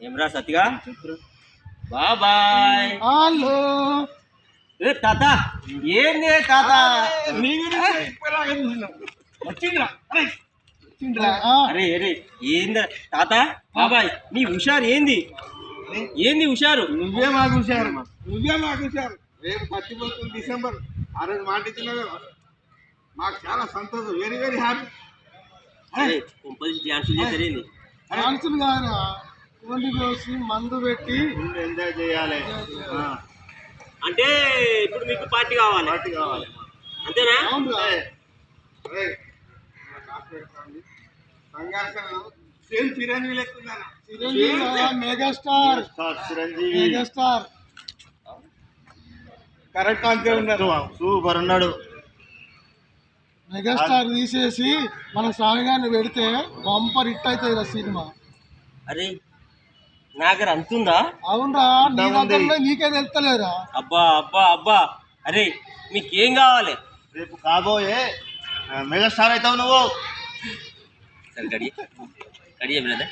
ఏమ్రా సత్తిగా? బాబాయ్. హలో. ఏ తాత ఏంది తాత? అరే అరే ఏంది తాత బాబాయ్ నీ హుషారు ఏంది? ఏంది హుషారు? నువ్వే మాకు హుషారు. నువ్వే మాకు హుషారు. రేపు పచ్చిపోతుంది డిసెంబర్. ఆ రోజు మాట ఇచ్చినావు మాకు చాలా సంతోషం. వెరీ వెరీ హ్యాపీ డ్యాన్సులు చేశారు ఏంది? డాన్సులు కాదురా. కోండి కోసి మందు పెట్టి ఎంజాయ్ చేయాలి. అంటే ఇప్పుడు మీకు పార్టీ కావాలి. పార్టీ కావాలి. అంతేనా? Same Chiranjeevi Chiranjeevi megastar. Chiranjeevi. Megastar. Correct అంతే ఉన్నారు సూపర్ ఉన్నాడు. మెగాస్టార్ తీసేసి మన స్వామిగారిని పెడితే బంపర్ హిట్ అవుతుంది సినిమా. అరే నాగర్ అంతుందా? అవునరా నీ దగ్గరలో నీకే తెలుస్తలేరా అబ్బా అబ్బా అబ్బా. అరే మీకేం కావాలి? రేపు కాబోయే మెగాస్టార్ అవుతావు నువ్వు. సరే గడి గడి బ్రదర్.